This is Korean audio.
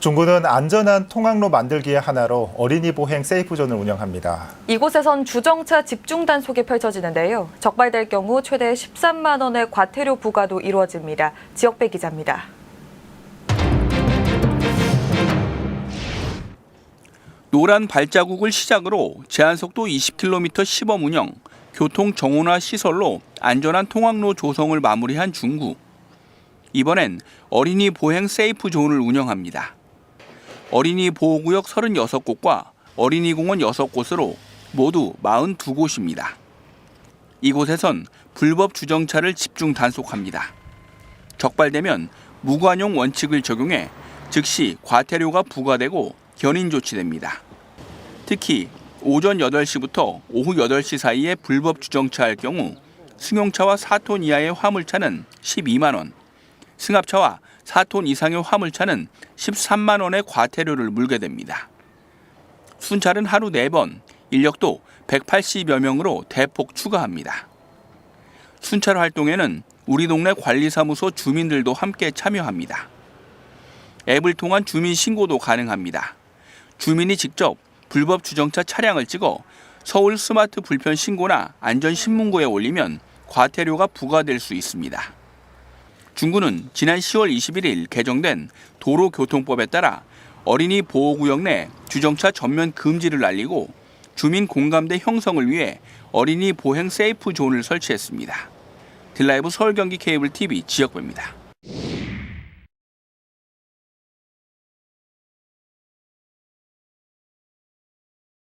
중구는 안전한 통학로 만들기의 하나로 어린이 보행 세이프존을 운영합니다. 이곳에선 주정차 집중 단속이 펼쳐지는데요. 적발될 경우 최대 13만 원의 과태료 부과도 이루어집니다. 지역배 기자입니다. 노란 발자국을 시작으로 제한속도 20km 시범 운영, 교통 정원화 시설로 안전한 통학로 조성을 마무리한 중구. 이번엔 어린이 보행 세이프 존을 운영합니다. 어린이 보호구역 36곳과 어린이 공원 6곳으로 모두 42곳입니다. 이곳에선 불법 주정차를 집중 단속합니다. 적발되면 무관용 원칙을 적용해 즉시 과태료가 부과되고 견인 조치됩니다. 특히 오전 8시부터 오후 8시 사이에 불법 주정차할 경우 승용차와 4톤 이하의 화물차는 12만 원, 승합차와 4톤 이상의 화물차는 13만 원의 과태료를 물게 됩니다. 순찰은 하루 4번, 인력도 180여 명으로 대폭 추가합니다. 순찰 활동에는 우리 동네 관리사무소 주민들도 함께 참여합니다. 앱을 통한 주민 신고도 가능합니다. 주민이 직접 불법 주정차 차량을 찍어 서울 스마트 불편 신고나 안전 신문고에 올리면 과태료가 부과될 수 있습니다. 중구는 지난 10월 21일 개정된 도로교통법에 따라 어린이 보호구역 내 주정차 전면 금지를 알리고 주민 공감대 형성을 위해 어린이 보행 세이프 존을 설치했습니다. 딜라이브 서울 경기 케이블 TV 지역부입니다.